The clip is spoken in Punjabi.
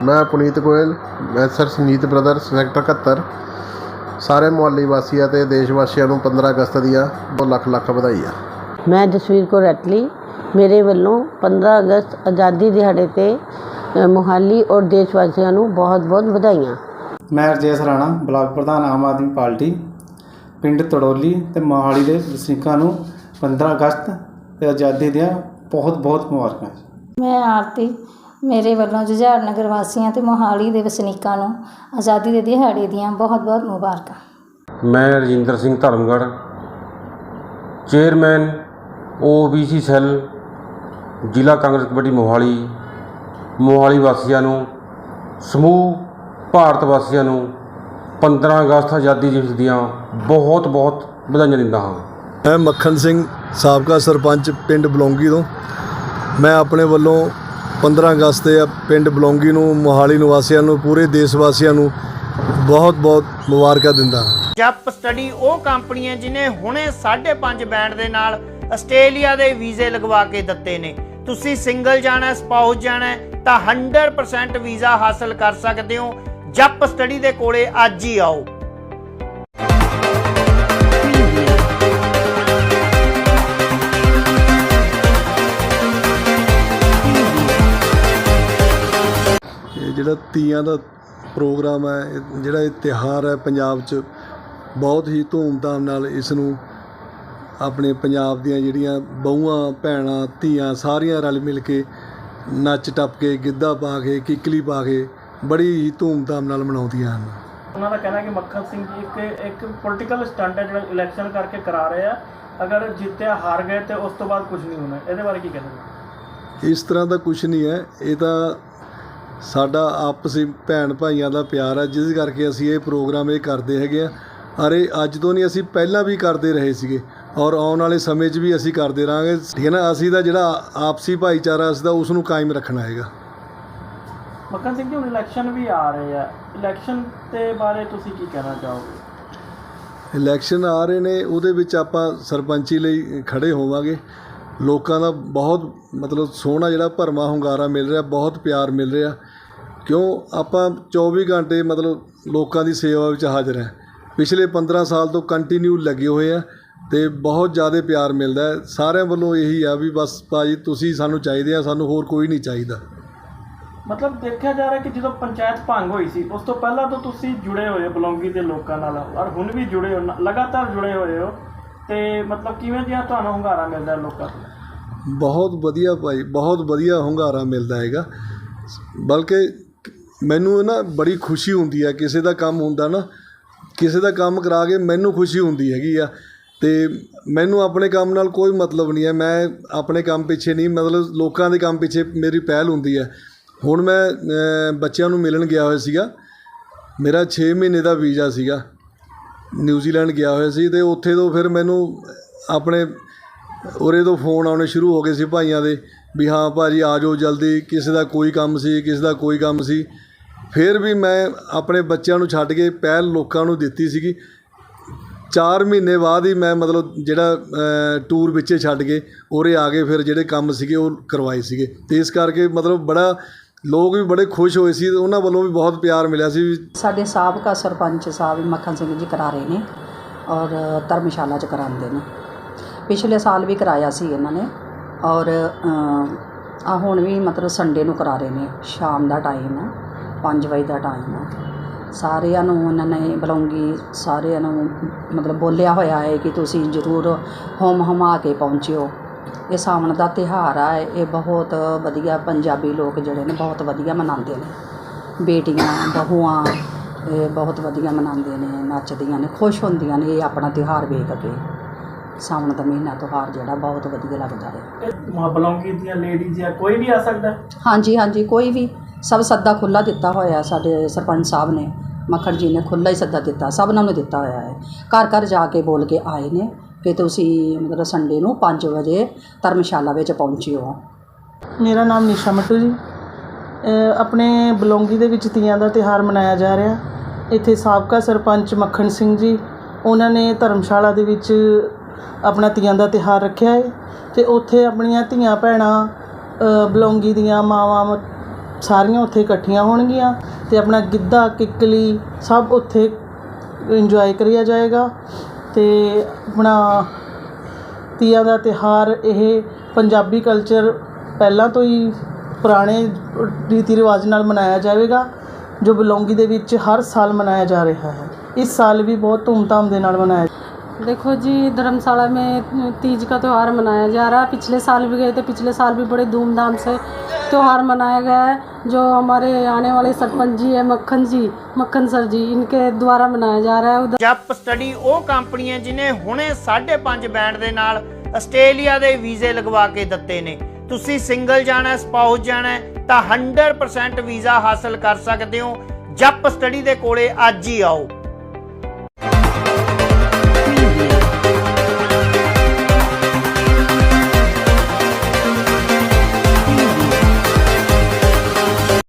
ਮੈਂ ਪੁਨੀਤ ਗੋਇਲ ਮੈਂ ਸਰ ਸੁਨੀਤ ਬ੍ਰਦਰਸ ਸੈਕਟਰ 71 ਸਾਰੇ ਮੁਹੱਲੀ ਵਾਸੀਆਂ ਤੇ ਦੇਸ਼ ਵਾਸੀਆਂ ਨੂੰ 15 ਅਗਸਤ ਦੀਆਂ ਬਹੁਤ ਲੱਖ ਲੱਖ ਵਧਾਈ ਆ ਮੈਂ ਜਸਵੀਰ ਕੌਰ ਰੈਟਲੀ ਮੇਰੇ ਵੱਲੋਂ 15 ਅਗਸਤ ਆਜ਼ਾਦੀ ਦਿਹਾੜੇ ਤੇ ਅ, ਮੋਹਾਲੀ ਔਰ ਦੇਸ਼ ਵਾਸੀਆਂ ਨੂੰ ਬਹੁਤ ਬਹੁਤ ਵਧਾਈਆਂ। ਮੈਂ ਰਜੇਸ਼ ਰਾਣਾ ਬਲਾਕ ਪ੍ਰਧਾਨ ਆਮ ਆਦਮੀ ਪਾਰਟੀ ਪਿੰਡ ਤੜੋਲੀ ਤੇ ਮੋਹਾਲੀ ਦੇ ਵਸਨੀਕਾਂ ਨੂੰ 15 ਅਗਸਤ ਤੇ ਆਜ਼ਾਦੀ ਦੀਆਂ ਬਹੁਤ ਬਹੁਤ ਮੁਬਾਰਕਾਂ। ਮੈਂ ਆਰਤੀ ਮੇਰੇ ਵੱਲੋਂ ਜੁਝਾਰ ਨਗਰ ਵਾਸੀਆਂ ਤੇ ਮੋਹਾਲੀ ਦੇ ਵਸਨੀਕਾਂ ਨੂੰ ਆਜ਼ਾਦੀ ਦੇ ਦਿਹਾੜੇ ਦੀਆਂ ਬਹੁਤ-ਬਹੁਤ ਮੁਬਾਰਕਾਂ। ਮੈਂ Rajinder Singh Dharamgarh chairman OBC cell ਜ਼ਿਲ੍ਹਾ ਕਾਂਗਰਸ ਕਮੇਟੀ ਮੋਹਾਲੀ ਮੋਹਾਲੀ ਵਾਸੀਆਂ ਨੂੰ ਸਮੂਹ ਭਾਰਤ ਵਾਸੀਆਂ ਨੂੰ 15 ਅਗਸਤ ਆਜ਼ਾਦੀ ਦਿਵਸ ਦੀਆਂ ਬਹੁਤ ਬਹੁਤ ਵਧਾਈਆਂ ਦਿੰਦਾ ਹਾਂ। ਮੈਂ ਮੱਖਣ ਸਿੰਘ ਸਾਬਕਾ ਸਰਪੰਚ ਪਿੰਡ ਬਲੌਂਗੀ ਤੋਂ। ਮੈਂ ਆਪਣੇ ਵੱਲੋਂ 15 ਅਗਸਤ ਤੇ ਪਿੰਡ ਬਲੌਂਗੀ ਨੂੰ, ਮੋਹਾਲੀ ਨਿਵਾਸੀਆਂ ਨੂੰ, ਪੂਰੇ ਦੇਸ਼ ਵਾਸੀਆਂ ਨੂੰ ਬਹੁਤ ਬਹੁਤ ਮੁਬਾਰਕਾਂ ਦਿੰਦਾ ਹਾਂ। ਜੱਪ ਸਟੱਡੀ ਉਹ ਕੰਪਨੀ ਹੈ ਜਿਨੇ ਹੁਣੇ 5.5 ਬੈਂਡ ਦੇ ਨਾਲ ਆਸਟ੍ਰੇਲੀਆ ਦੇ ਵੀਜ਼ੇ ਲਗਵਾ ਕੇ ਦਿੱਤੇ ਨੇ। ਤੁਸੀਂ ਸਿੰਗਲ ਜਾਣਾ, ਸਪਾਊਸ ਜਾਣਾ ਤਾਂ 100% ਵੀਜ਼ਾ ਹਾਸਲ ਕਰ ਸਕਦੇ ਹੋ। ਜੱਪ ਸਟੱਡੀ ਦੇ ਕੋਲੇ ਅੱਜ ਹੀ ਆਓ। ਇਹ ਜਿਹੜਾ ਤੀਆਂ ਦਾ ਪ੍ਰੋਗਰਾਮ ਹੈ ਜਿਹੜਾ ਇਹ ਤਿਉਹਾਰ ਹੈ ਪੰਜਾਬ 'ਚ ਬਹੁਤ ਹੀ ਧੂਮਧਾਮ ਨਾਲ ਇਸ ਨੂੰ ਆਪਣੇ ਪੰਜਾਬ ਦੀਆਂ ਜਿਹੜੀਆਂ ਬਹੂਆਂ ਭੈਣਾਂ ਧੀਆਂ ਸਾਰੀਆਂ ਰਲ ਮਿਲ ਕੇ ਨੱਚ ਟੱਪ ਕੇ ਗਿੱਧਾ ਪਾ ਕੇ ਕਿੱਕਲੀ ਪਾ ਕੇ ਬੜੀ ਹੀ ਧੂਮਧਾਮ ਨਾਲ ਮਨਾਉਂਦੀਆਂ ਹਨ। ਉਹਨਾਂ ਦਾ ਕਹਿਣਾ ਕਿ ਮੱਖਣ ਸਿੰਘ ਜੀ ਇੱਕ ਇੱਕ ਪੋਲੀਟੀਕਲ ਸਟੰਟ ਹੈ ਜਿਹੜਾ ਇਲੈਕਸ਼ਨ ਕਰਕੇ ਕਰਾ ਰਹੇ ਆ। ਅਗਰ ਜਿੱਤਿਆ ਹਾਰ ਗਏ ਤੇ ਉਸ ਤੋਂ ਬਾਅਦ ਕੁਝ ਨਹੀਂ ਹੋਣਾ। ਇਹਦੇ ਬਾਰੇ ਕੀ ਕਹਿੰਦੇ ਇਸ ਤਰ੍ਹਾਂ ਦਾ ਕੁਝ ਨਹੀਂ ਹੈ। ਇਹ ਤਾਂ ਸਾਡਾ ਆਪਸੀ ਭੈਣ ਭਾਈਆਂ ਦਾ ਪਿਆਰ ਹੈ ਜਿਸ ਕਰਕੇ ਅਸੀਂ ਇਹ ਪ੍ਰੋਗਰਾਮ ਇਹ ਕਰਦੇ ਹੈਗੇ ਆ। ਅਰੇ ਅੱਜ ਤੋਂ ਨਹੀਂ ਅਸੀਂ ਪਹਿਲਾਂ ਵੀ ਕਰਦੇ ਰਹੇ ਸੀਗੇ ਔਰ ਆਉਣ ਵਾਲੇ ਸਮੇਂ 'ਚ ਵੀ ਅਸੀਂ ਕਰਦੇ ਰਹਾਂਗੇ। ਠੀਕ ਹੈ ਨਾ ਅਸੀਂ ਦਾ ਜਿਹੜਾ ਆਪਸੀ ਭਾਈਚਾਰਾ ਅਸੀਂ ਦਾ ਉਸ ਨੂੰ ਕਾਇਮ ਰੱਖਣਾ ਹੈਗਾ। ਮੱਖਣ ਸਿੰਘ ਜੀ ਹੁਣ ਇਲੈਕਸ਼ਨ ਵੀ ਆ ਰਹੇ ਆ। ਇਲੈਕਸ਼ਨ ਦੇ ਬਾਰੇ ਤੁਸੀਂ ਕੀ ਕਹਿਣਾ ਚਾਹੋਗੇ? ਇਲੈਕਸ਼ਨ ਆ ਰਹੇ ਨੇ ਉਹਦੇ ਵਿੱਚ ਆਪਾਂ ਸਰਪੰਚੀ ਲਈ ਖੜੇ ਹੋਵਾਂਗੇ। ਲੋਕਾਂ ਦਾ ਬਹੁਤ ਮਤਲਬ ਸੋਹਣਾ ਜਿਹੜਾ ਭਰਵਾਂ ਹੁੰਗਾਰਾ ਮਿਲ ਰਿਹਾ, ਬਹੁਤ ਪਿਆਰ ਮਿਲ ਰਿਹਾ। ਕਿਉਂ? ਆਪਾਂ 24 ਘੰਟੇ ਮਤਲਬ ਲੋਕਾਂ ਦੀ ਸੇਵਾ ਵਿੱਚ ਹਾਜ਼ਰ ਹੈ। ਪਿਛਲੇ 15 ਸਾਲ ਤੋਂ ਕੰਟੀਨਿਊ ਲੱਗੇ ਹੋਏ ਆ ਤੇ ਬਹੁਤ ਜ਼ਿਆਦਾ ਪਿਆਰ ਮਿਲਦਾ ਹੈ। ਸਾਰਿਆਂ ਵੱਲੋਂ ਇਹੀ ਆ ਵੀ ਬਸ ਭਾਜੀ ਤੁਸੀਂ ਸਾਨੂੰ ਚਾਹੀਦੇ ਆ, ਸਾਨੂੰ ਹੋਰ ਕੋਈ ਨਹੀਂ ਚਾਹੀਦਾ। ਮਤਲਬ ਦੇਖਿਆ ਜਾ ਰਿਹਾ ਕਿ ਜਦੋਂ ਪੰਚਾਇਤ ਭੰਗ ਹੋਈ ਸੀ, ਉਸ ਤੋਂ ਪਹਿਲਾਂ ਤੋਂ ਤੁਸੀਂ ਜੁੜੇ ਹੋਏ ਹੋ ਬਲੌਂਗੀ ਦੇ ਲੋਕਾਂ ਨਾਲ, ਔਰ ਹੁਣ ਵੀ ਜੁੜੇ ਹੋ, ਲਗਾਤਾਰ ਜੁੜੇ ਹੋਏ ਹੋ। ਤੇ ਮਤਲਬ ਕਿਵੇਂ ਦੀਆਂ ਤੁਹਾਨੂੰ ਹੁੰਗਾਰਾ ਮਿਲਦਾ ਹੈ ਲੋਕਾਂ ਤੋਂ? ਬਹੁਤ ਵਧੀਆ ਭਾਈ, ਬਹੁਤ ਵਧੀਆ ਹੁੰਗਾਰਾ ਮਿਲਦਾ ਹੈਗਾ। ਬਲਕਿ ਮੈਨੂੰ ਨਾ ਬੜੀ ਖੁਸ਼ੀ ਹੁੰਦੀ ਹੈ ਕਿਸੇ ਦਾ ਕੰਮ ਹੁੰਦਾ ਨਾ, ਕਿਸੇ ਦਾ ਕੰਮ ਕਰਾ ਕੇ ਮੈਨੂੰ ਖੁਸ਼ੀ ਹੁੰਦੀ ਹੈਗੀ ਆ। ਤੇ ਮੈਨੂੰ ਆਪਣੇ ਕੰਮ ਨਾਲ ਕੋਈ ਮਤਲਬ ਨਹੀਂ ਹੈ। ਮੈਂ ਆਪਣੇ ਕੰਮ ਪਿੱਛੇ ਨਹੀਂ, ਮਤਲਬ ਲੋਕਾਂ ਦੇ ਕੰਮ ਪਿੱਛੇ ਮੇਰੀ ਪਹਿਲ ਹੁੰਦੀ ਹੈ। ਹੁਣ ਮੈਂ ਬੱਚਿਆਂ ਨੂੰ ਮਿਲਣ ਗਿਆ ਹੋਇਆ ਸੀਗਾ। ਮੇਰਾ 6 ਮਹੀਨੇ ਦਾ ਵੀਜ਼ਾ ਸੀਗਾ। ਨਿਊਜ਼ੀਲੈਂਡ ਗਿਆ ਹੋਇਆ ਸੀ ਅਤੇ ਉੱਥੇ ਤੋਂ ਫਿਰ ਮੈਨੂੰ ਆਪਣੇ ਉਰੇ ਤੋਂ ਫੋਨ ਆਉਣੇ ਸ਼ੁਰੂ ਹੋ ਗਏ ਸੀ ਭਾਈਆਂ ਦੇ ਵੀ ਹਾਂ ਭਾਅ ਜੀ ਆ ਜਾਓ ਜਲਦੀ, ਕਿਸੇ ਦਾ ਕੋਈ ਕੰਮ ਸੀ, ਕਿਸੇ ਦਾ ਕੋਈ ਕੰਮ ਸੀ। ਫਿਰ ਵੀ ਮੈਂ ਆਪਣੇ ਬੱਚਿਆਂ ਨੂੰ ਛੱਡ ਕੇ ਪਹਿਲ ਲੋਕਾਂ ਨੂੰ ਦਿੱਤੀ ਸੀਗੀ। 4 ਮਹੀਨੇ ਬਾਅਦ ਹੀ ਮੈਂ ਮਤਲਬ ਜਿਹੜਾ ਟੂਰ ਵਿੱਚੇ ਛੱਡ ਕੇ ਉਰੇ ਆ ਕੇ ਫਿਰ ਜਿਹੜੇ ਕੰਮ ਸੀਗੇ ਉਹ ਕਰਵਾਏ ਸੀਗੇ। ਤੇ ਇਸ ਕਰਕੇ ਮਤਲਬ ਬੜਾ ਲੋਕ ਵੀ ਬੜੇ ਖੁਸ਼ ਹੋਏ ਸੀ ਤੇ ਉਹਨਾਂ ਵੱਲੋਂ ਵੀ ਬਹੁਤ ਪਿਆਰ ਮਿਲਿਆ ਸੀ ਸਾਡੇ ਸਾਬਕਾ ਸਰਪੰਚ ਸਾਹਿਬ ਮੱਖਣ ਸਿੰਘ ਜੀ ਕਰਾ ਰਹੇ ਨੇ ਔਰ ਧਰਮਸ਼ਾਲਾ ਚ ਕਰਾਉਂਦੇ ਨੇ। ਪਿਛਲੇ ਸਾਲ ਵੀ ਕਰਾਇਆ ਸੀ ਇਹਨਾਂ ਨੇ ਔਰ ਆ ਹੁਣ ਵੀ ਮਤਲਬ ਸੰਡੇ ਨੂੰ ਕਰਾ ਰਹੇ ਨੇ, ਸ਼ਾਮ ਦਾ ਟਾਈਮ ਹੈ 5 ਵਜੇ ਦਾ ਟਾਈਮ ਹੈ ਸਾਰਿਆਂ ਨੂੰ ਉਹਨਾਂ ਨੇ ਬੁਲਾਉਂਗੀ ਸਾਰਿਆਂ ਨੂੰ ਮਤਲਬ ਬੋਲਿਆ ਹੋਇਆ ਹੈ ਕਿ ਤੁਸੀਂ ਜ਼ਰੂਰ ਹੋਮ ਹਮਾ ਕੇ ਪਹੁੰਚਿਓ। ਇਹ ਸਾਵਣ ਦਾ ਤਿਉਹਾਰ ਆ ਇਹ ਬਹੁਤ ਵਧੀਆ ਪੰਜਾਬੀ ਲੋਕ ਜਿਹੜੇ ਨੇ ਬਹੁਤ ਵਧੀਆ ਮਨਾਉਂਦੇ ਨੇ। ਬੇਟੀਆਂ ਬਹੂਆਂ ਇਹ ਬਹੁਤ ਵਧੀਆ ਮਨਾਉਂਦੇ ਨੇ ਨੱਚਦੀਆਂ ਨੇ ਖੁਸ਼ ਹੁੰਦੀਆਂ ਨੇ ਇਹ ਆਪਣਾ ਤਿਉਹਾਰ ਵੇਖ ਕੇ। ਸਾਵਣ ਦਾ ਮਹੀਨਾ ਤਿਉਹਾਰ ਜਿਹੜਾ ਬਹੁਤ ਵਧੀਆ ਲੱਗਦਾ ਹੈ। ਦੀਆਂ ਲੇਡੀਜ਼ ਜਾਂ ਕੋਈ ਵੀ ਆ ਸਕਦਾ? ਹਾਂਜੀ ਹਾਂਜੀ ਕੋਈ ਵੀ। ਸਭ ਸੱਦਾ ਖੁੱਲਾ ਦਿੱਤਾ ਹੋਇਆ ਸਾਡੇ ਸਰਪੰਚ ਸਾਹਿਬ ਨੇ। ਮੱਖਣ ਜੀ ਨੇ ਖੁੱਲਾ ਹੀ ਸੱਦਾ ਦਿੱਤਾ ਸਭਨਾਂ ਨੂੰ ਦਿੱਤਾ ਹੋਇਆ ਹੈ। ਘਰ ਘਰ ਜਾ ਕੇ ਬੋਲ ਕੇ ਆਏ ਨੇ। ਕਿ ਤੁਸੀਂ ਮਤਲਬ ਸੰਡੇ ਨੂੰ 5 ਵਜੇ ਧਰਮਸ਼ਾਲਾ ਵਿੱਚ ਪਹੁੰਚਿਓ ਮੇਰਾ ਨਾਮ ਨਿਸ਼ਾ ਮਟੂ ਜੀ। ਅ, ਆਪਣੇ ਬਲੌਂਗੀ ਦੇ ਵਿੱਚ ਤੀਆਂ ਦਾ ਤਿਹਾਰ ਮਨਾਇਆ ਜਾ ਰਿਹਾ। ਇੱਥੇ ਸਾਬਕਾ ਸਰਪੰਚ ਮੱਖਣ ਸਿੰਘ ਜੀ ਉਹਨਾਂ ਨੇ ਧਰਮਸ਼ਾਲਾ ਦੇ ਵਿੱਚ ਆਪਣਾ ਤੀਆਂ ਦਾ ਤਿਹਾਰ ਰੱਖਿਆ ਹੈ ਤੇ ਉੱਥੇ ਆਪਣੀਆਂ ਧੀਆਂ ਭੈਣਾਂ ਅ, ਬਲੌਂਗੀ ਦੀਆਂ ਮਾਵਾਂ ਮ ਸਾਰੀਆਂ ਉੱਥੇ ਇਕੱਠੀਆਂ ਹੋਣਗੀਆਂ ਤੇ ਆਪਣਾ ਗਿੱਧਾ ਕਿੱਕਲੀ ਸਭ ਉੱਥੇ ਇੰਜੋਏ ਕਰਿਆ ਜਾਏਗਾ। ਅਤੇ ਆਪਣਾ ਤੀਆਂ ਦਾ ਤਿਉਹਾਰ ਇਹ ਪੰਜਾਬੀ ਕਲਚਰ ਪਹਿਲਾਂ ਤੋਂ ਹੀ ਪੁਰਾਣੇ ਰੀਤੀ ਰਿਵਾਜ ਨਾਲ ਮਨਾਇਆ ਜਾਵੇਗਾ, ਜੋ ਬਲੌਂਗੀ ਦੇ ਵਿੱਚ ਹਰ ਸਾਲ ਮਨਾਇਆ ਜਾ ਰਿਹਾ ਹੈ। ਇਸ ਸਾਲ ਵੀ ਬਹੁਤ ਧੂਮਧਾਮ ਦੇ ਨਾਲ ਮਨਾਇਆ देखो जी धर्मशाला में तीज का त्यौहार मनाया जा रहा है पिछले साल भी गए थे पिछले साल भी बड़े धूमधाम से त्यौहार मनाया गया है जो हमारे आने वाले सरपंच जी है मक्खन जी मक्खन सर जी इनके द्वारा मनाया जा रहा है उधर ਜਪ ਸਟੱਡੀ ਉਹ ਕੰਪਨੀ ਹੈ ਜਿਨੇ ਹੁਣੇ 5.5 ਬੈਂਡ ਦੇ ਨਾਲ ਆਸਟ੍ਰੇਲੀਆ ਦੇ ਵੀਜ਼ੇ ਲਗਵਾ ਕੇ ਦਿੱਤੇ ਨੇ ਤੁਸੀਂ ਸਿੰਗਲ ਜਾਣਾ ਸਪਾਊਸ ਜਾਣਾ ਹੈ ਤਾਂ 100% ਵੀਜ਼ਾ ਹਾਸਲ ਕਰ ਸਕਦੇ ਹੋ ਜਪ ਸਟੱਡੀ ਦੇ ਕੋਲੇ ਅੱਜ ਹੀ ਆਓ